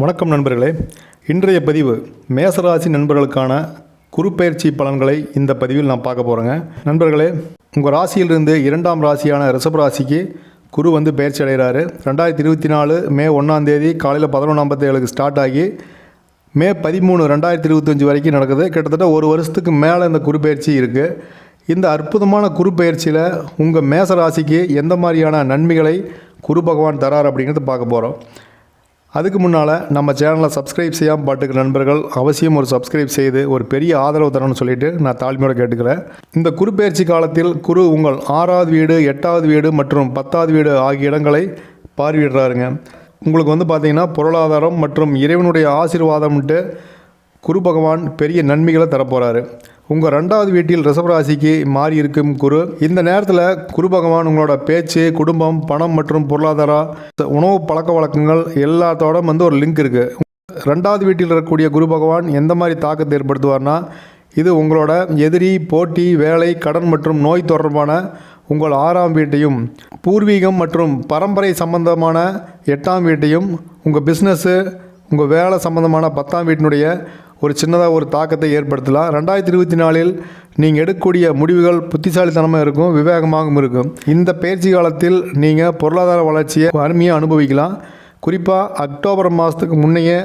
வணக்கம் நண்பர்களே. இன்றைய பதிவு மேசராசி நண்பர்களுக்கான குருப்பெயர்ச்சி பலன்களை இந்த பதிவில் நான் பார்க்க போகிறேங்க நண்பர்களே உங்கள் ராசியிலிருந்து இரண்டாம் ராசியான ரிஷப் ராசிக்கு குரு வந்து பயிற்சி அடைகிறாரு. ரெண்டாயிரத்தி இருபத்தி நாலு மே ஒன்றாம் தேதி காலையில் பதினொன்று ஐம்பத்தேழுக்கு ஸ்டார்ட் ஆகி மே பதிமூணு ரெண்டாயிரத்தி இருபத்தஞ்சி வரைக்கும் நடக்குது. கிட்டத்தட்ட ஒரு வருஷத்துக்கு மேலே இந்த குருப்பெயர்ச்சி இருக்குது இந்த அற்புதமான குருப்பெயர்ச்சியில் உங்கள் மேச ராசிக்கு எந்த மாதிரியான நன்மைகளை குரு பகவான் தரார் அப்படிங்கிறத பார்க்க போகிறோம் அதுக்கு முன்னால் நம்ம சேனலை சப்ஸ்கிரைப் செய்யாமல் பாட்டுக்கு நண்பர்கள் அவசியம் ஒரு சப்ஸ்கிரைப் செய்து ஒரு பெரிய ஆதரவு தரணும்னு சொல்லிட்டு நான் தாழ்மையோட கேட்டுக்கிறேன். இந்த குருப்பெயர்ச்சி காலத்தில் குரு உங்கள் ஆறாவது வீடு எட்டாவது வீடு மற்றும் பத்தாவது வீடு ஆகிய இடங்களை பார்வையிடுறாருங்க. உங்களுக்கு வந்து பார்த்திங்கன்னா பொருளாதாரம் மற்றும் இறைவனுடைய ஆசீர்வாதம்ன்ட்டு குரு பகவான் பெரிய நன்மைகளை தரப்போகிறாரு உங்கள் ரெண்டாவது வீட்டில் ரிசவராசிக்கு மாறி இருக்கும் குரு. இந்த நேரத்தில் குரு பகவான் உங்களோட பேச்சு குடும்பம் பணம் மற்றும் பொருளாதாரம் உணவு பழக்க வழக்கங்கள் எல்லாத்தோட வந்து ஒரு லிங்க் இருக்குது ரெண்டாவது வீட்டில் இருக்கக்கூடிய குரு பகவான் எந்த மாதிரி தாக்கத்தை ஏற்படுத்துவார்னா இது உங்களோட எதிரி போட்டி வேலை கடன் மற்றும் நோய் தொடர்பான உங்கள் ஆறாம் வீட்டையும் பூர்வீகம் மற்றும் பரம்பரை சம்பந்தமான எட்டாம் வீட்டையும் உங்கள் பிஸ்னஸ்ஸு உங்கள் வேலை சம்பந்தமான பத்தாம் வீட்டினுடைய ஒரு சின்னதாக ஒரு தாக்கத்தை ஏற்படுத்தலாம். ரெண்டாயிரத்தி இருபத்தி நாலில் நீங்கள் எடுக்கக்கூடிய முடிவுகள் புத்திசாலித்தனமாக இருக்கும் விவேகமாகவும் இருக்கும். இந்த பயிற்சி காலத்தில் நீங்கள் பொருளாதார வளர்ச்சியை அருமையாக அனுபவிக்கலாம். குறிப்பாக அக்டோபர் மாதத்துக்கு முன்னையே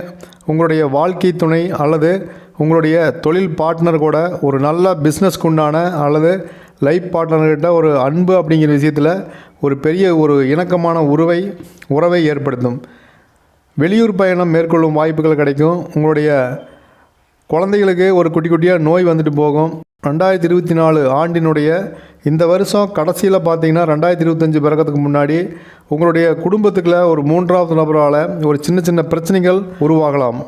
உங்களுடைய வாழ்க்கை துணை அல்லது உங்களுடைய தொழில் பார்ட்னர் கூட ஒரு நல்ல பிஸ்னஸ்க்கு உண்டான அல்லது லைஃப் பார்ட்னர்கிட்ட ஒரு அன்பு அப்படிங்கிற விஷயத்தில் ஒரு பெரிய ஒரு இணக்கமான உறவை உறவை ஏற்படுத்தும். வெளியூர் பயணம் மேற்கொள்ளும் வாய்ப்புகள் கிடைக்கும். உங்களுடைய குழந்தைகளுக்கு ஒரு குட்டி குட்டியாக நோய் வந்துட்டு போகும். ரெண்டாயிரத்தி இருபத்தி நாலு ஆண்டினுடைய இந்த வருஷம் கடைசியில் பார்த்தீங்கன்னா ரெண்டாயிரத்தி இருபத்தஞ்சி பிறக்கிறதுக்கு முன்னாடி உங்களுடைய குடும்பத்துக்குள்ள ஒரு மூன்றாவது நபரால் ஒரு சின்ன சின்ன பிரச்சனைகள் உருவாகலாம்.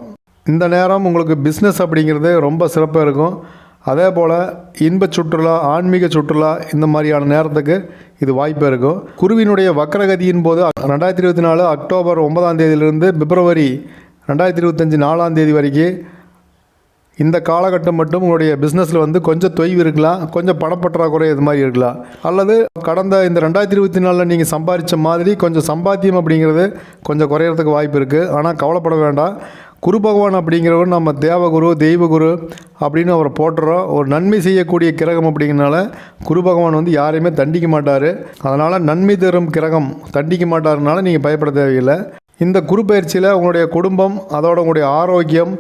இந்த நேரம் உங்களுக்கு பிஸ்னஸ் அப்படிங்கிறது ரொம்ப சிறப்பாக இருக்கும். அதே போல் இன்ப சுற்றுலா ஆன்மீக சுற்றுலா இந்த மாதிரியான நேரத்துக்கு இது வாய்ப்பு இருக்கும். குருவினுடைய வக்கரகதியின் போது ரெண்டாயிரத்தி இருபத்தி நாலு அக்டோபர் ஒன்பதாம் தேதியிலிருந்து பிப்ரவரி ரெண்டாயிரத்தி இருபத்தஞ்சி நாலாம் தேதி வரைக்கும் இந்த காலகட்டம் மட்டும் உங்களுடைய பிஸ்னஸில் வந்து கொஞ்சம் தொய்வு இருக்கலாம் கொஞ்சம் பணப்பற்றாக்குறை இது மாதிரி இருக்கலாம். அல்லது கடந்த இந்த ரெண்டாயிரத்தி இருபத்தி நாலில் நீங்கள் சம்பாதிச்ச மாதிரி கொஞ்சம் சம்பாத்தியம் அப்படிங்கிறது கொஞ்சம் குறையிறதுக்கு வாய்ப்பு இருக்குது ஆனால் கவலைப்பட வேண்டாம். குரு பகவான் அப்படிங்கிறவர் நம்ம தேவகுரு தெய்வகுரு அப்படின்னு அவரை போட்டுறோம் ஒரு நன்மை செய்யக்கூடிய கிரகம் அப்படிங்கிறனால குரு பகவான் வந்து யாரையுமே தண்டிக்க மாட்டார். அதனால் நன்மை தரும் கிரகம் தண்டிக்க மாட்டாருனால நீங்கள் பயப்பட தேவையில்லை. இந்த குரு பயிற்சியில் உங்களுடைய குடும்பம் அதோட உங்களுடைய ஆரோக்கியம்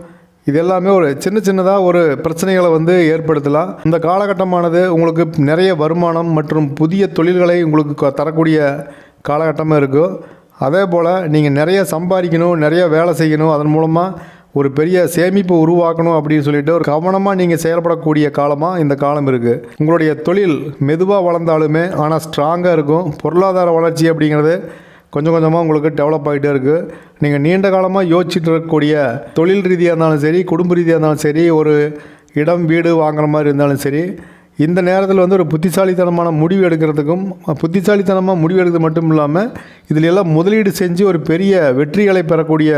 இது எல்லாமே ஒரு சின்ன சின்னதாக ஒரு பிரச்சனைகளை வந்து ஏற்படுத்தலாம். இந்த காலகட்டமானது உங்களுக்கு நிறைய வருமானம் மற்றும் புதிய தொழில்களை உங்களுக்கு தரக்கூடிய காலகட்டமாக இருக்கும் அதே போல் நீங்கள் நிறைய சம்பாதிக்கணும் நிறைய வேலை செய்யணும். அதன் மூலமாக ஒரு பெரிய சேமிப்பு உருவாக்கணும் அப்படின்னு சொல்லிட்டு ஒரு கவனமாக நீங்கள் செயல்படக்கூடிய காலமாக இந்த காலம் இருக்குது உங்களுடைய தொழில் மெதுவாக வளர்ந்தாலுமே ஆனால் ஸ்ட்ராங்காக இருக்கும். பொருளாதார வளர்ச்சி அப்படிங்கிறது கொஞ்சம் கொஞ்சமாக உங்களுக்கு டெவலப் ஆகிட்டே இருக்குது நீங்கள் நீண்ட காலமாக யோசிச்சுட்டு இருக்கக்கூடிய தொழில் ரீதியாக இருந்தாலும் சரி குடும்ப ரீதியாக இருந்தாலும் சரி ஒரு இடம் வீடு வாங்குற மாதிரி இருந்தாலும் சரி இந்த நேரத்தில் வந்து ஒரு புத்திசாலித்தனமான முடிவு எடுக்கிறதுக்கும் புத்திசாலித்தனமாக முடிவு எடுக்கிறது மட்டும் இல்லாமல் இதில் எல்லாம் முதலீடு செஞ்சு ஒரு பெரிய வெற்றிகளை பெறக்கூடிய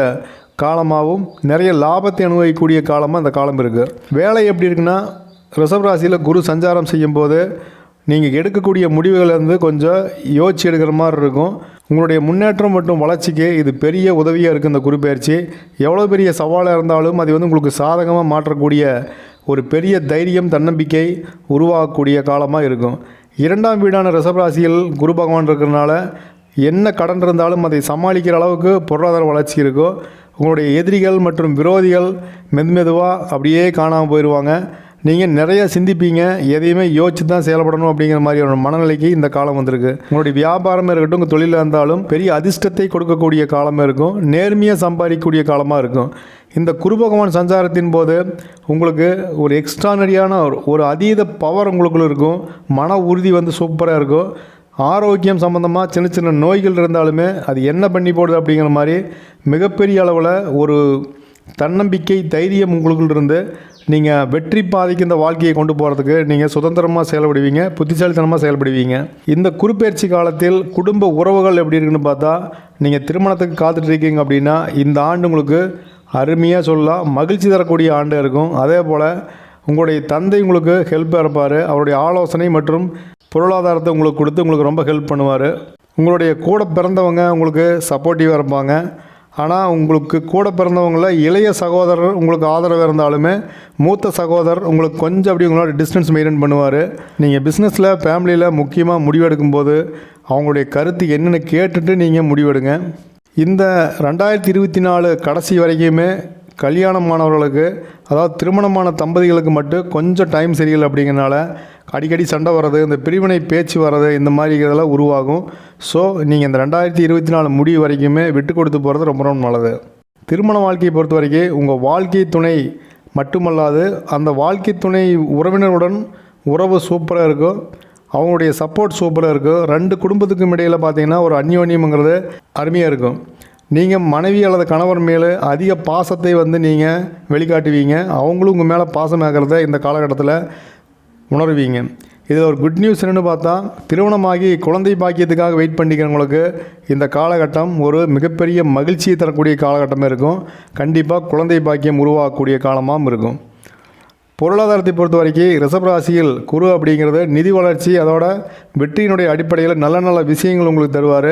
காலமாகவும் நிறைய லாபத்தை அனுபவிக்கக்கூடிய காலமாக அந்த காலம் இருக்குது வேலை எப்படி இருக்குன்னா ரிஷப ராசியில் குரு சஞ்சாரம் செய்யும்போது நீங்கள் எடுக்கக்கூடிய முடிவுகள் வந்து கொஞ்சம் யோசிச்சு எடுக்கிற மாதிரி இருக்கும். உங்களுடைய முன்னேற்றம் மற்றும் வளர்ச்சிக்கு இது பெரிய உதவியாக இருக்குது இந்த குறிப்பெயர்ச்சி. எவ்வளோ பெரிய சவாலாக இருந்தாலும் அது வந்து உங்களுக்கு சாதகமாக மாற்றக்கூடிய ஒரு பெரிய தைரியம் தன்னம்பிக்கை உருவாகக்கூடிய காலமாக இருக்கும். இரண்டாம் வீடான ரிஷபராசியில் குரு பகவான் இருக்கிறனால என்ன கடன் இருந்தாலும் அதை சமாளிக்கிற அளவுக்கு பொருளாதார வளர்ச்சி இருக்கும். உங்களுடைய எதிரிகள் மற்றும் விரோதிகள் மெதுமெதுவாக அப்படியே காணாமல் போயிடுவாங்க நீங்கள் நிறைய சிந்திப்பீங்க எதையுமே யோசிச்சு தான் செயல்படணும் அப்படிங்கிற மாதிரியான மனநிலைக்கு இந்த காலம் வந்திருக்கு. உங்களுடைய வியாபாரமாக இருக்கட்டும் உங்கள் தொழிலாக இருந்தாலும் பெரிய அதிர்ஷ்டத்தை கொடுக்கக்கூடிய காலமாக இருக்கும் நேர்மையாக சம்பாதிக்கக்கூடிய காலமாக இருக்கும். இந்த குரு பகவான் சஞ்சாரத்தின் போது உங்களுக்கு ஒரு எக்ஸ்ட்ரானரியான ஒரு ஒரு அதீத பவர் உங்களுக்குள்ள இருக்கும். மன உறுதி வந்து சூப்பராக இருக்கும். ஆரோக்கியம் சம்மந்தமாக சின்ன சின்ன நோய்கள் இருந்தாலுமே அது என்ன பண்ணி போடுது அப்படிங்கிற மாதிரி மிகப்பெரிய அளவில் ஒரு தன்னம்பிக்கை தைரியம் உங்களுக்குள் இருந்து நீங்கள் வெற்றி பாதைக்கு இந்த வாழ்க்கையை கொண்டு போகிறதுக்கு நீங்கள் சுதந்திரமாக செயல்படுவீங்க புத்திசாலித்தனமாக செயல்படுவீங்க. இந்த குறுப்பெயர்ச்சி காலத்தில் குடும்ப உறவுகள் எப்படி இருக்குன்னு பார்த்தா நீங்கள் திருமணத்துக்கு காத்துட்டு இருக்கீங்க அப்படின்னா இந்த ஆண்டு உங்களுக்கு அருமையாக சொல்லலாம் மகிழ்ச்சி தரக்கூடிய ஆண்டு இருக்கும். அதே போல் உங்களுடைய தந்தை உங்களுக்கு ஹெல்ப்பாக இருப்பார். அவருடைய ஆலோசனை மற்றும் பொருளாதாரத்தை உங்களுக்கு கொடுத்து உங்களுக்கு ரொம்ப ஹெல்ப் பண்ணுவார். உங்களுடைய கூட பிறந்தவங்க உங்களுக்கு சப்போர்ட்டிவாக இருப்பாங்க. ஆனால் உங்களுக்கு கூட பிறந்தவங்கள இளைய சகோதரர் உங்களுக்கு ஆதரவு இருந்தாலுமே மூத்த சகோதரர் உங்களுக்கு கொஞ்சம் அப்படி உங்களோட டிஸ்டன்ஸ் மெயின்டைன் பண்ணுவார். நீங்கள் பிஸ்னஸில் ஃபேமிலியில் முக்கியமாக முடிவெடுக்கும்போது அவங்களுடைய கருத்து என்னென்னு கேட்டுட்டு நீங்கள் முடிவெடுங்க. இந்த ரெண்டாயிரத்தி இருபத்தி நாலு கடைசி வரைக்குமே கல்யாணமானவர்களுக்கு அதாவது திருமணமான தம்பதிகளுக்கு மட்டும் கொஞ்சம் டைம் சரியில்லை அப்படிங்கிறனால அடிக்கடி சண்டை வர்றது இந்த பிரிவினை பேச்சு வர்றது இந்த மாதிரி இதெல்லாம் உருவாகும். ஸோ நீங்கள் இந்த ரெண்டாயிரத்தி இருபத்தி நாலு முடிவு வரைக்குமே விட்டு கொடுத்து போகிறது ரொம்ப ரொம்ப நல்லது. திருமண வாழ்க்கையை பொறுத்த வரைக்கும் உங்கள் வாழ்க்கை துணை மட்டுமல்லாது அந்த வாழ்க்கை துணை உறவினருடன் உறவு சூப்பராக இருக்கும். அவங்களுடைய சப்போர்ட் சூப்பராக இருக்கும். ரெண்டு குடும்பத்துக்கும் இடையில் பார்த்தீங்கன்னா ஒரு அந்யோன்யம்ங்கிறது அருமையாக இருக்கும். நீங்கள் மனைவி அல்லது கணவர் மேலே அதிக பாசத்தை வந்து நீங்கள் வெளிக்காட்டுவீங்க. அவங்களும் உங்கள் மேலே பாசமாகிறத இந்த காலகட்டத்தில் உணர்வீங்க. இதில் ஒரு குட் நியூஸ் என்னென்னு பார்த்தா திருமணமாகி குழந்தை பாக்கியத்துக்காக வெயிட் பண்ணிக்கிறவங்களுக்கு இந்த காலகட்டம் ஒரு மிகப்பெரிய மகிழ்ச்சியை தரக்கூடிய காலகட்டமாக இருக்கும். கண்டிப்பாக குழந்தை பாக்கியம் உருவாகக்கூடிய காலமாகவும் இருக்கும். பொருளாதாரத்தை பொறுத்த வரைக்கும் ரிஷப ராசியில் குரு அப்படிங்கிறது நிதி வளர்ச்சி அதோட வெற்றியினுடைய அடிப்படையில் நல்ல நல்ல விஷயங்கள் உங்களுக்கு தருவார்.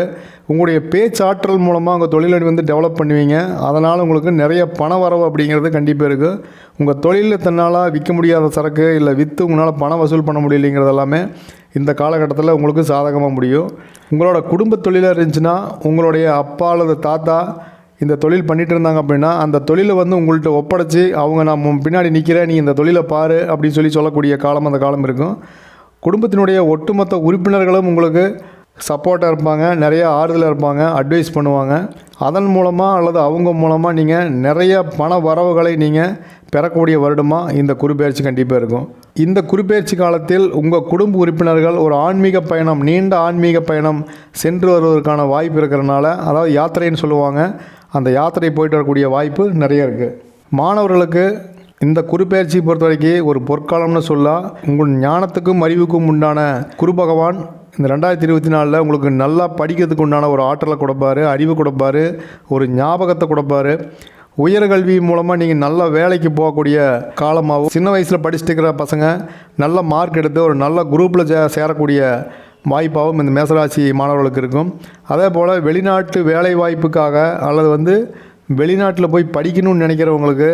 உங்களுடைய பேச்சாற்றல் மூலமாக உங்கள் தொழிலை வந்து டெவலப் பண்ணுவீங்க. அதனால் உங்களுக்கு நிறைய பண வரவு அப்படிங்கிறது கண்டிப்பாக இருக்குது உங்கள் தொழிலில் தன்னால் விற்க முடியாத சரக்கு இல்லை விற்று உங்களால் பணம் வசூல் பண்ண முடியலைங்கிறது எல்லாமே இந்த காலகட்டத்தில் உங்களுக்கு சாதகமாக முடியும். உங்களோட குடும்ப தொழிலாக இருந்துச்சுன்னா உங்களுடைய அப்பா அல்லது தாத்தா இந்த தொழில் பண்ணிட்டு இருந்தாங்க அப்படின்னா அந்த தொழிலை வந்து உங்கள்கிட்ட ஒப்படைச்சி அவங்க நான் பின்னாடி நிற்கிறேன் நீ இந்த தொழிலை பாரு அப்படின்னு சொல்லி சொல்லக்கூடிய காலம் அந்த காலம் இருக்கும். குடும்பத்தினுடைய ஒட்டுமொத்த உறுப்பினர்களும் உங்களுக்கு சப்போர்ட்டாக இருப்பாங்க நிறைய ஆறுதலாக இருப்பாங்க அட்வைஸ் பண்ணுவாங்க. அதன் மூலமாக அல்லது அவங்க மூலமாக நீங்கள் நிறைய பண வரவுகளை நீங்கள் பெறக்கூடிய வருடமாக இந்த குருபெயர்ச்சி கண்டிப்பாக இருக்கும். இந்த குருபெயர்ச்சி காலத்தில் உங்கள் குடும்ப உறுப்பினர்கள் ஒரு ஆன்மீக பயணம் நீண்ட ஆன்மீக பயணம் சென்று வருவதற்கான வாய்ப்பு இருக்கிறனால அதாவது யாத்திரைன்னு சொல்லுவாங்க அந்த யாத்திரை போயிட்டு வரக்கூடிய வாய்ப்பு நிறைய இருக்குது மாணவர்களுக்கு இந்த குருப்பெயர்ச்சி பொறுத்த வரைக்கும் ஒரு பொற்காலம்னு சொல்லால் உங்கள் ஞானத்துக்கும் அறிவுக்கும் உண்டான குரு பகவான் இந்த ரெண்டாயிரத்தி இருபத்தி நாலில் உங்களுக்கு நல்லா படிக்கிறதுக்கு உண்டான ஒரு ஆற்றலை கொடுப்பாரு அறிவு கொடுப்பாரு ஒரு ஞாபகத்தை கொடுப்பாரு. உயர்கல்வி மூலமாக நீங்கள் நல்ல வேலைக்கு போகக்கூடிய காலமாகவும் சின்ன வயசில் படிச்சுட்டு இருக்கிற பசங்க நல்ல மார்க் எடுத்து ஒரு நல்ல குரூப்பில் சே சேரக்கூடிய வாய்ப்பாகவும் இந்த மேசராசி மாணவர்களுக்கு இருக்கும். அதே போல் வெளிநாட்டு வேலை வாய்ப்புக்காக அல்லது வந்து வெளிநாட்டில் போய் படிக்கணும்னு நினைக்கிறவங்களுக்கு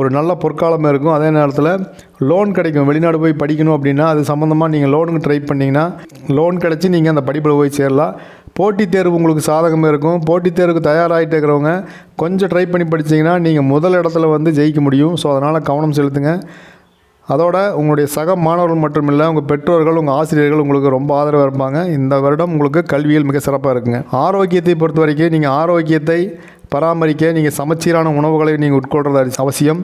ஒரு நல்ல பொற்காலம் இருக்கும். அதே நேரத்தில் லோன் கிடைக்கும். வெளிநாடு போய் படிக்கணும் அப்படின்னா அது சம்மந்தமாக நீங்கள் லோனுக்கு ட்ரை பண்ணிங்கன்னா லோன் கிடச்சி நீங்கள் அந்த படிப்பில் போய் சேரலாம். போட்டித் தேர்வு உங்களுக்கு சாதகமாக இருக்கும். போட்டித் தேர்வுக்கு தயாராகிட்டு இருக்கிறவங்க கொஞ்சம் ட்ரை பண்ணி படிச்சீங்கன்னா நீங்கள் முதல் இடத்துல வந்து ஜெயிக்க முடியும். ஸோ அதனால் கவனம் செலுத்துங்க. அதோட உங்களுடைய சக மாணவர்கள் மட்டுமில்லை உங்கள் பெற்றோர்கள் உங்கள் ஆசிரியர்கள் உங்களுக்கு ரொம்ப ஆதரவாக இருப்பாங்க. இந்த வருடம் உங்களுக்கு கல்வியில் மிக சிறப்பாக இருக்குங்க. ஆரோக்கியத்தை பொறுத்த வரைக்கும் நீங்கள் ஆரோக்கியத்தை பராமரிக்க நீங்கள் சமச்சீரான உணவுகளை நீங்கள் உட்கொள்றது அவசியம்.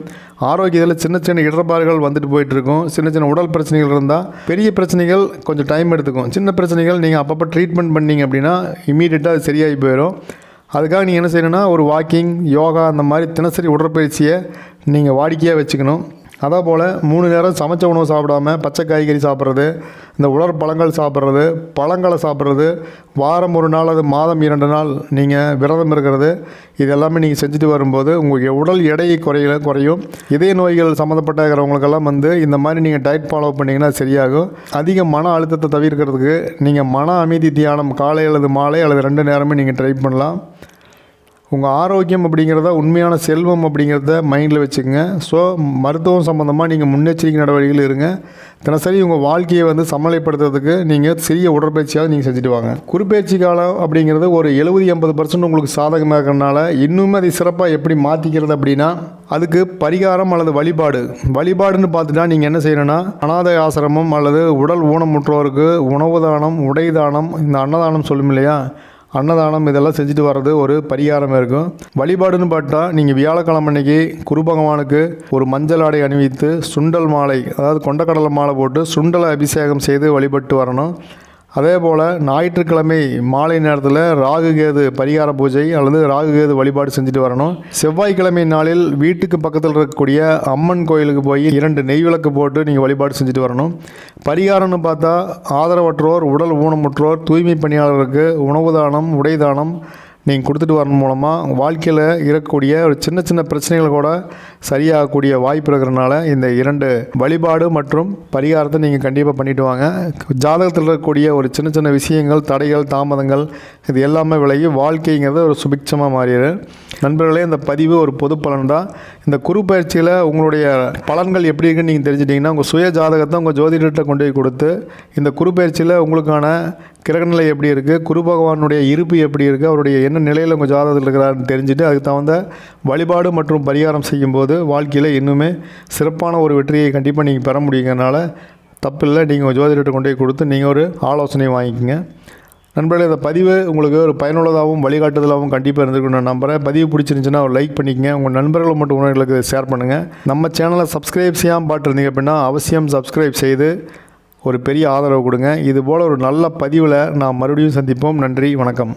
ஆரோக்கியத்தில் சின்ன சின்ன இடர்பாடுகள் வந்துட்டு போயிட்டுருக்கும். சின்ன சின்ன உடல் பிரச்சனைகள் இருந்தால் பெரிய பிரச்சனைகள் கொஞ்சம் டைம் எடுத்துக்கும். சின்ன பிரச்சனைகள் நீங்கள் அப்பப்போ ட்ரீட்மெண்ட் பண்ணீங்க அப்படின்னா இமீடியட்டாக அது சரியாகி போயிடும் அதுக்காக நீங்கள் என்ன செய்யணும்னா ஒரு வாக்கிங் யோகா அந்த மாதிரி தினசரி உடற்பயிற்சியை நீங்கள் வாடிக்கையாக வச்சுக்கணும். அதே போல் மூணு நேரம் சமைச்ச உணவு சாப்பிடாம பச்சை காய்கறி சாப்பிட்றது இந்த உலர் பழங்கள் சாப்பிட்றது பழங்களை சாப்பிட்றது வாரம் ஒரு நாள் அது மாதம் இரண்டு நாள் நீங்கள் விரதம் இருக்கிறது இது எல்லாமே நீங்கள் செஞ்சுட்டு வரும்போது உங்களுக்கு உடல் எடையை குறைய குறையும். இதய நோய்கள் சம்மந்தப்பட்ட இருக்கிறவங்களுக்கெல்லாம் வந்து இந்த மாதிரி நீங்கள் டயட் ஃபாலோ பண்ணிங்கன்னா சரியாகும். அதிக மன அழுத்தத்தை தவிர்க்கிறதுக்கு நீங்கள் மன அமைதி தியானம் காலை அல்லது மாலை அல்லது ரெண்டு நேரமே நீங்கள் ட்ரை பண்ணலாம். உங்கள் ஆரோக்கியம் அப்படிங்கிறத உண்மையான செல்வம் அப்படிங்கிறத மைண்டில் வச்சுக்கோங்க. ஸோ மருத்துவம் சம்மந்தமாக நீங்கள் முன்னெச்சரிக்கை நடவடிக்கைகள் இருங்க. தினசரி உங்கள் வாழ்க்கையை வந்து சமநிலைப்படுத்துறதுக்கு நீங்கள் சிறிய உடற்பயிற்சியாவது நீங்கள் செஞ்சுட்டு வாங்க. குறுப்பெயர்ச்சி காலம் அப்படிங்கிறது ஒரு எழுபது எண்பது பர்சன்ட் உங்களுக்கு சாதகமாக இருக்கிறனால இன்னுமே அதை சிறப்பாக எப்படி மாற்றிக்கிறது அப்படின்னா அதுக்கு பரிகாரம் அல்லது வழிபாடு. வழிபாடுன்னு பார்த்துட்டா நீங்கள் என்ன செய்யணும்னா அனாதை ஆசிரமம் அல்லது உடல் ஊனமுற்றோருக்கு உணவு தானம் உடை தானம் இந்த அன்னதானம் சொல்லும் இல்லையா அன்னதானம் இதெல்லாம் செஞ்சுட்டு வர்றது ஒரு பரிகாரமாக இருக்கும். வழிபாடுன்னு பார்த்தா நீங்கள் வியாழக்கிழமை அன்னைக்கு குரு பகவானுக்கு ஒரு மஞ்சள் ஆடை அணிவித்து சுண்டல் மாலை அதாவது கொண்டக்கடலை மாலை போட்டு சுண்டலை அபிஷேகம் செய்து வழிபட்டு வரணும். அதே போல் ஞாயிற்றுக்கிழமை மாலை நேரத்தில் ராகு கேது பரிகார பூஜை அல்லது ராகு கேது வழிபாடு செஞ்சுட்டு வரணும். செவ்வாய்க்கிழமை நாளில் வீட்டுக்கு பக்கத்தில் இருக்கக்கூடிய அம்மன் கோயிலுக்கு போய் இரண்டு நெய் விளக்கு போட்டு நீங்கள் வழிபாடு செஞ்சுட்டு வரணும். பரிகாரம்னு பார்த்தா ஆதரவற்றோர் உடல் ஊனமுற்றோர் தூய்மை பணியாளருக்கு உணவு தானம் உடை தானம் நீங்கள் கொடுத்துட்டு வரணும் மூலமாக வாழ்க்கையில் இருக்கக்கூடிய ஒரு சின்ன சின்ன பிரச்சனைகள் கூட சரியாகக்கூடிய வாய்ப்பு இருக்கிறனால இந்த இரண்டு வழிபாடு மற்றும் பரிகாரத்தை நீங்கள் கண்டிப்பாக பண்ணிட்டு வாங்க. ஜாதகத்தில் இருக்கக்கூடிய ஒரு சின்ன சின்ன விஷயங்கள் தடைகள் தாமதங்கள் இது எல்லாமே விலகி வாழ்க்கைங்கிறது ஒரு சுபிக்ஷமாக மாறிடு. நண்பர்களே இந்த பதிவு ஒரு பொது பலன் தான் இந்த குரு பயிற்சியில் உங்களுடைய பலன்கள் எப்படி இருக்குன்னு நீங்கள் தெரிஞ்சிட்டிங்கன்னா உங்கள் சுய ஜாதகத்தை உங்கள் ஜோதிடர்கிட்ட கொண்டு போய் கொடுத்து இந்த குரு பயிற்சியில் உங்களுக்கான கிரகநிலை எப்படி இருக்குது குரு பகவானுடைய இருப்பு எப்படி இருக்குது அவருடைய என்ன நிலையில் உங்கள் ஜாதகத்தில் இருக்கிறாருன்னு தெரிஞ்சுட்டு அதுக்கு தகுந்த வழிபாடு மற்றும் பரிகாரம் செய்யும்போது வாழ்க்கையில் இன்னுமே சிறப்பான ஒரு வெற்றியை கண்டிப்பாக நீங்கள் பெற முடியுங்கிறனால தப்பில்லை. நீங்கள் ஜோதிடர்கிட்ட கொண்டு போய் கொடுத்து நீங்கள் ஒரு ஆலோசனை வாங்கிக்கோங்க. நண்பர்களே இந்த பதிவு உங்களுக்கு ஒரு பயனுள்ளதாகவும் வழிகாட்டுதலாகவும் கண்டிப்பாக இருந்திருக்குன்னு நான் நம்புறேன். பதிவு பிடிச்சிருந்துச்சுன்னா ஒரு லைக் பண்ணிக்கங்க. உங்கள் நண்பர்கள் மட்டும் உணவுகளுக்கு ஷேர் பண்ணுங்கள் நம்ம சேனலை சப்ஸ்கிரைப் செய்யாமல் பார்த்துருந்தீங்க அப்படின்னா அவசியம் சப்ஸ்கிரைப் செய்து ஒரு பெரிய ஆதரவு கொடுங்க. இது போல் ஒரு நல்ல பதிவில் நான் மறுபடியும் சந்திப்போம். நன்றி வணக்கம்.